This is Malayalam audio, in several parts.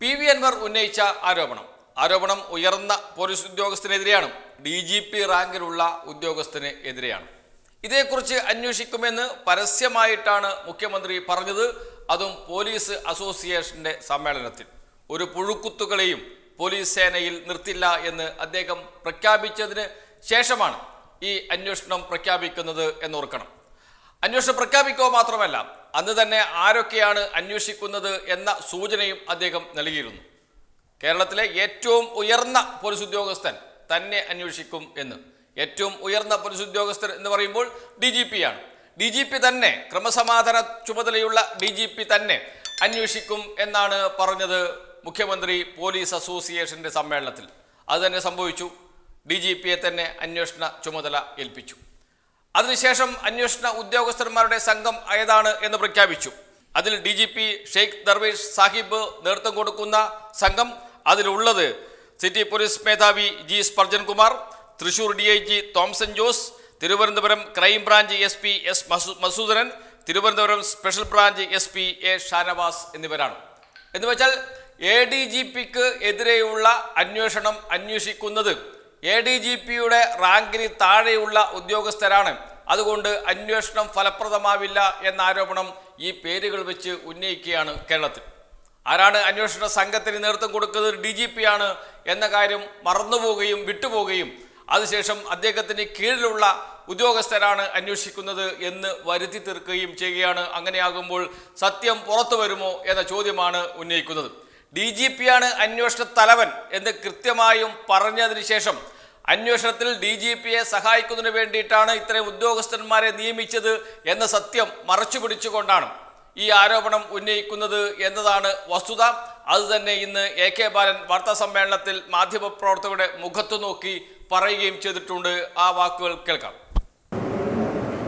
പി വി അൻവർ ഉന്നയിച്ച ആരോപണം. ആരോപണം ഉയർന്ന പോലീസ് ഉദ്യോഗസ്ഥനെതിരെയാണ്. ഡി ജി പി റാങ്കിലുള്ള ഉദ്യോഗസ്ഥന് എതിരെയാണ്. ഇതേക്കുറിച്ച് അന്വേഷിക്കുമെന്ന് പരസ്യമായിട്ടാണ് മുഖ്യമന്ത്രി പറഞ്ഞത്. അതും പോലീസ് അസോസിയേഷന്റെ സമ്മേളനത്തിൽ. ഒരു പുഴുക്കുത്തുകളെയും പോലീസ് സേനയിൽ നിർത്തില്ല എന്ന് അദ്ദേഹം പ്രഖ്യാപിച്ചതിന് ശേഷമാണ് ഈ അന്വേഷണം പ്രഖ്യാപിക്കുന്നത് എന്നോർക്കണം. അന്വേഷണം പ്രഖ്യാപിക്കുക മാത്രമല്ല അന്ന് തന്നെ ആരൊക്കെയാണ് അന്വേഷിക്കുന്നത് എന്ന സൂചനയും അദ്ദേഹം നൽകിയിരുന്നു. കേരളത്തിലെ ഏറ്റവും ഉയർന്ന പോലീസ് ഉദ്യോഗസ്ഥൻ തന്നെ അന്വേഷിക്കും എന്ന്. ഏറ്റവും ഉയർന്ന പോലീസ് ഉദ്യോഗസ്ഥർ എന്ന് പറയുമ്പോൾ ഡി ജി പി ആണ്. ഡി ജി പി തന്നെ ക്രമസമാധാന ചുമതലയുള്ള ഡി ജി പി തന്നെ അന്വേഷിക്കും എന്നാണ് പറഞ്ഞത് മുഖ്യമന്ത്രി പോലീസ് അസോസിയേഷന്റെ സമ്മേളനത്തിൽ. അത് തന്നെ സംഭവിച്ചു. ഡി ജി പിയെ തന്നെ അന്വേഷണ ചുമതല ഏൽപ്പിച്ചു. അതിനുശേഷം അന്വേഷണ ഉദ്യോഗസ്ഥന്മാരുടെ സംഘം ഏതാണ് എന്ന് പ്രഖ്യാപിച്ചു. അതിൽ D G P Sheikh Darvesh Sahib നേതൃത്വം കൊടുക്കുന്ന സംഘം അതിലുള്ളത് സിറ്റി പോലീസ് മേധാവി G Sparjan Kumar Thrissur D I G Thomson Jose Thiruvananthapuram crime branch S P S Madhusoodanan Thiruvananthapuram special branch S P A Shanavas എന്നിവരാണ്. എന്ന് വെച്ചാൽ എ ഡി ജി പിക്ക് എതിരെയുള്ള അന്വേഷണം അന്വേഷിക്കുന്നത് എ ഡി ജി പിയുടെ റാങ്കിന് താഴെയുള്ള ഉദ്യോഗസ്ഥരാണ്. അതുകൊണ്ട് അന്വേഷണം ഫലപ്രദമാവില്ല എന്ന ആരോപണം ഈ പേരുകൾ വെച്ച് ഉന്നയിക്കുകയാണ് കേരളത്തിൽ. ആരാണ് അന്വേഷണ സംഘത്തിന് നേതൃത്വം കൊടുക്കുന്നത്? ഡി ജി പി ആണ് എന്ന കാര്യം മറന്നുപോവുകയും വിട്ടുപോവുകയും അതിനുശേഷം അദ്ദേഹത്തിന് കീഴിലുള്ള ഉദ്യോഗസ്ഥരാണ് അന്വേഷിക്കുന്നത് എന്ന് വരുത്തി തീർക്കുകയും ചെയ്യുകയാണ്. അങ്ങനെയാകുമ്പോൾ സത്യം പുറത്തു വരുമോ എന്ന ചോദ്യമാണ് ഉന്നയിക്കുന്നത്. ഡി ജി പി ആണ് അന്വേഷണ തലവൻ എന്ന് കൃത്യമായും പറഞ്ഞതിന് ശേഷം അന്വേഷണത്തിൽ ഡി ജി പിയെ സഹായിക്കുന്നതിന് വേണ്ടിയിട്ടാണ് ഇത്രയും ഉദ്യോഗസ്ഥന്മാരെ നിയമിച്ചത് എന്ന സത്യം മറച്ചു പിടിച്ചുകൊണ്ടാണ് ഈ ആരോപണം ഉന്നയിക്കുന്നത് എന്നതാണ് വസ്തുത. അതുതന്നെ ഇന്ന് എ കെ ബാലൻ വാർത്താ സമ്മേളനത്തിൽ മാധ്യമപ്രവർത്തകരുടെ മുഖത്തു നോക്കി പറയുകയും ചെയ്തിട്ടുണ്ട്. ആ വാക്കുകൾ കേൾക്കാം.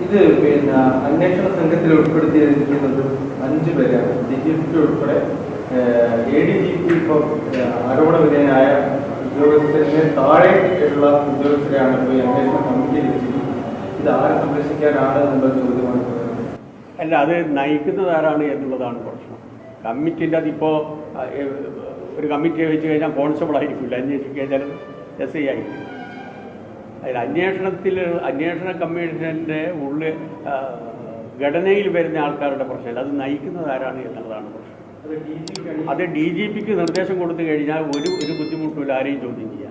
ഇത് പിന്നെ അന്വേഷണ സംഘത്തിൽ ഉൾപ്പെടുത്തിയിരിക്കുന്നത് അഞ്ചു പേരാണ്. ഡി ജി പി ഉൾപ്പെടെ എ ഡി ജി പി ഇപ്പോൾ ആരോപണ വിധേയനായ ഉദ്യോഗസ്ഥരിന് താഴെ ഉള്ള ഉദ്യോഗസ്ഥരെയാണ് ഇപ്പോൾ ഈ അന്വേഷണ കമ്മിറ്റിയിൽ വെച്ചിരിക്കുന്നത് ഇത് ആരെ സംരക്ഷിക്കാനാണ് എന്നുള്ള ചോദ്യമാണ് അല്ല അത് നയിക്കുന്നത് ആരാണ് എന്നുള്ളതാണ് പ്രശ്നം. കമ്മിറ്റിന്റെ അതിപ്പോൾ ഒരു കമ്മിറ്റി വെച്ച് കഴിഞ്ഞാൽ കോൺസ്റ്റബിൾ ആയിരിക്കില്ല അന്വേഷിക്കുക ചിലത് എസ് ഐ ആയിരിക്കും. അതിൽ അന്വേഷണത്തിൽ അന്വേഷണ കമ്മീഷന്റെ ഉള്ളിൽ ഘടനയിൽ വരുന്ന ആൾക്കാരുടെ പ്രശ്നമല്ല അത് നയിക്കുന്നത് ആരാണ് എന്നുള്ളതാണ് പ്രശ്നം. അത് ഡി ജി പിക്ക് നിർദ്ദേശം കൊടുത്തു കഴിഞ്ഞാൽ ഒരു ഒരു ബുദ്ധിമുട്ടില്ല ആരെയും ചോദ്യം ചെയ്യാം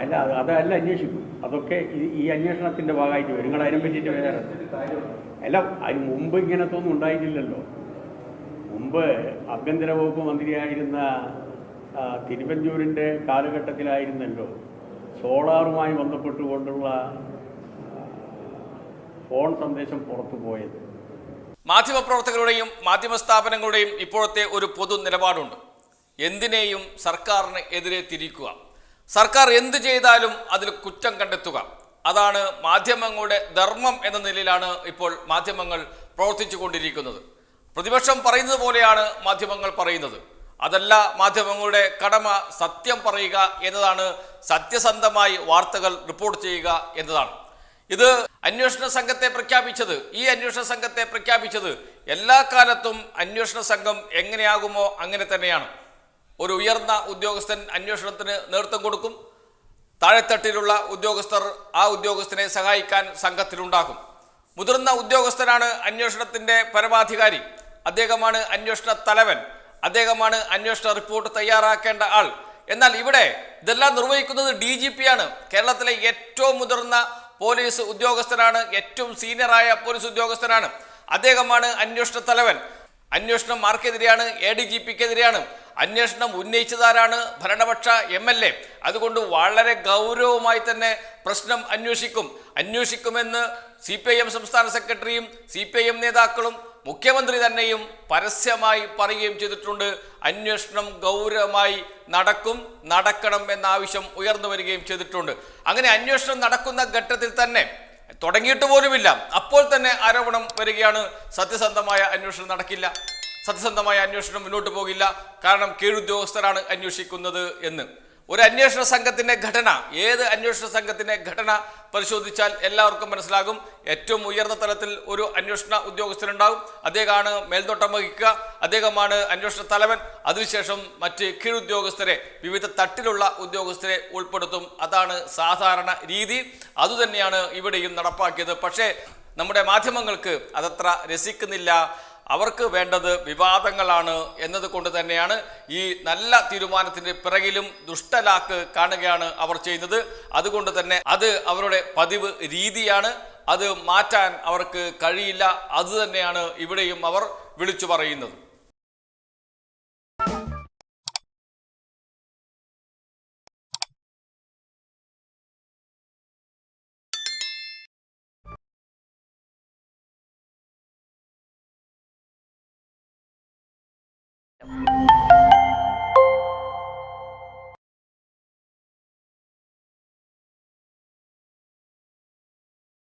അല്ല അത് അതല്ല അന്വേഷിക്കും. അതൊക്കെ ഈ- അന്വേഷണത്തിന്റെ ഭാഗമായിട്ട് വരും. നിങ്ങൾ അതിനെ പറ്റിയിട്ട് വരാറുണ്ട് അല്ല അതിന് മുമ്പ് ഇങ്ങനത്തെ ഒന്നും ഉണ്ടായിട്ടില്ലല്ലോ. മുമ്പ് ആഭ്യന്തര വകുപ്പ് മന്ത്രിയായിരുന്ന തിരുവഞ്ചൂരിന്റെ കാലഘട്ടത്തിലായിരുന്നല്ലോ. സോളാറുമായി ബന്ധപ്പെട്ടുകൊണ്ടുള്ള ഫോൺ സന്ദേശം പുറത്തു പോയത്. മാധ്യമപ്രവർത്തകരുടെയും മാധ്യമ സ്ഥാപനങ്ങളുടെയും ഇപ്പോഴത്തെ ഒരു പൊതു നിലപാടുണ്ട്. എന്തിനേയും സർക്കാരിന് എതിരെ തിരിക്കുക. സർക്കാർ എന്ത് ചെയ്താലും അതിൽ കുറ്റം കണ്ടെത്തുക. അതാണ് മാധ്യമങ്ങളുടെ ധർമ്മം എന്ന നിലയിലാണ് ഇപ്പോൾ മാധ്യമങ്ങൾ പ്രവർത്തിച്ചു കൊണ്ടിരിക്കുന്നത്. പ്രതിപക്ഷം പറയുന്നത് പോലെയാണ് മാധ്യമങ്ങൾ പറയുന്നത്. അതല്ല മാധ്യമങ്ങളുടെ കടമ സത്യം പറയുക എന്നതാണ് സത്യസന്ധമായി വാർത്തകൾ റിപ്പോർട്ട് ചെയ്യുക എന്നതാണ്. ഇത് അന്വേഷണ സംഘത്തെ പ്രഖ്യാപിച്ചത് ഈ അന്വേഷണ സംഘത്തെ പ്രഖ്യാപിച്ചത് എല്ലാ കാലത്തും അന്വേഷണ സംഘം എങ്ങനെയാകുമോ അങ്ങനെ തന്നെയാണ്. ഒരു ഉയർന്ന ഉദ്യോഗസ്ഥൻ അന്വേഷണത്തിന് നേതൃത്വം കൊടുക്കും. താഴെത്തട്ടിലുള്ള ഉദ്യോഗസ്ഥർ ആ ഉദ്യോഗസ്ഥനെ സഹായിക്കാൻ സംഘത്തിലുണ്ടാകും. മുതിർന്ന ഉദ്യോഗസ്ഥനാണ് അന്വേഷണത്തിന്റെ പരമാധികാരി. അദ്ദേഹമാണ് അന്വേഷണ തലവൻ. അദ്ദേഹമാണ് അന്വേഷണ റിപ്പോർട്ട് തയ്യാറാക്കേണ്ട ആൾ. എന്നാൽ ഇവിടെ ഇതെല്ലാം നിർവഹിക്കുന്നത് ഡി ജി പി ആണ്. കേരളത്തിലെ ഏറ്റവും മുതിർന്ന പോലീസ് ഉദ്യോഗസ്ഥനാണ് ഏറ്റവും സീനിയറായ പോലീസ് ഉദ്യോഗസ്ഥനാണ്. അദ്ദേഹമാണ് അന്വേഷണ തലവൻ. അന്വേഷണം ആർക്കെതിരെയാണ്? എ ഡി ജി പിക്കെതിരെയാണ്. അന്വേഷണം ഉന്നയിച്ചതാരാണ്? ഭരണപക്ഷ എം എൽ എ. അതുകൊണ്ട് വളരെ ഗൗരവമായി തന്നെ പ്രശ്നം അന്വേഷിക്കും. അന്വേഷിക്കുമെന്ന് സി പി ഐ എം സംസ്ഥാന സെക്രട്ടറിയും സി പി ഐ എം നേതാക്കളും മുഖ്യമന്ത്രി തന്നെയും പരസ്യമായി പറയുകയും ചെയ്തിട്ടുണ്ട്. അന്വേഷണം ഗൗരവമായി നടക്കും നടക്കണം എന്ന ആവശ്യം ഉയർന്നു വരികയും ചെയ്തിട്ടുണ്ട്. അങ്ങനെ അന്വേഷണം നടക്കുന്ന ഘട്ടത്തിൽ തന്നെ തുടങ്ങിയിട്ട് പോലുമില്ല. അപ്പോൾ തന്നെ ആരോപണം വരികയാണ്. സത്യസന്ധമായ അന്വേഷണം നടക്കില്ല. സത്യസന്ധമായ അന്വേഷണം മുന്നോട്ട് പോകില്ല. കാരണം കീഴുദ്യോഗസ്ഥരാണ് അന്വേഷിക്കുന്നത് എന്ന്. ഒരു അന്വേഷണ സംഘത്തിന്റെ ഘടന ഏത് അന്വേഷണ സംഘത്തിന്റെ ഘടന പരിശോധിച്ചാൽ എല്ലാവർക്കും മനസ്സിലാകും. ഏറ്റവും ഉയർന്ന തലത്തിൽ ഒരു അന്വേഷണ ഉദ്യോഗസ്ഥനുണ്ടാകും അദ്ദേഹമാണ് മേൽനോട്ടം വഹിക്കുക. അദ്ദേഹമാണ് അന്വേഷണ തലവൻ. അതിനുശേഷം മറ്റ് കീഴുദ്യോഗസ്ഥരെ വിവിധ തട്ടിലുള്ള ഉദ്യോഗസ്ഥരെ ഉൾപ്പെടുത്തും. അതാണ് സാധാരണ രീതി. അതുതന്നെയാണ് ഇവിടെയും നടപ്പാക്കിയത്. പക്ഷേ നമ്മുടെ മാധ്യമങ്ങൾക്ക് അതത്ര രസിക്കുന്നില്ല. അവർക്ക് വേണ്ടത് വിവാദങ്ങളാണ് എന്നതുകൊണ്ട് തന്നെയാണ് ഈ നല്ല തീരുമാനത്തിന്റെ പിറകിലും ദുഷ്ടലാക്ക് കാണുകയാണ് അവർ ചെയ്യുന്നത്. അതുകൊണ്ട് തന്നെ അത് അവരുടെ പതിവ് രീതിയാണ്. അത് മാറ്റാൻ അവർക്ക് കഴിയില്ല. അതുതന്നെയാണ് ഇവിടെയും അവർ വിളിച്ചു പറയുന്നത്.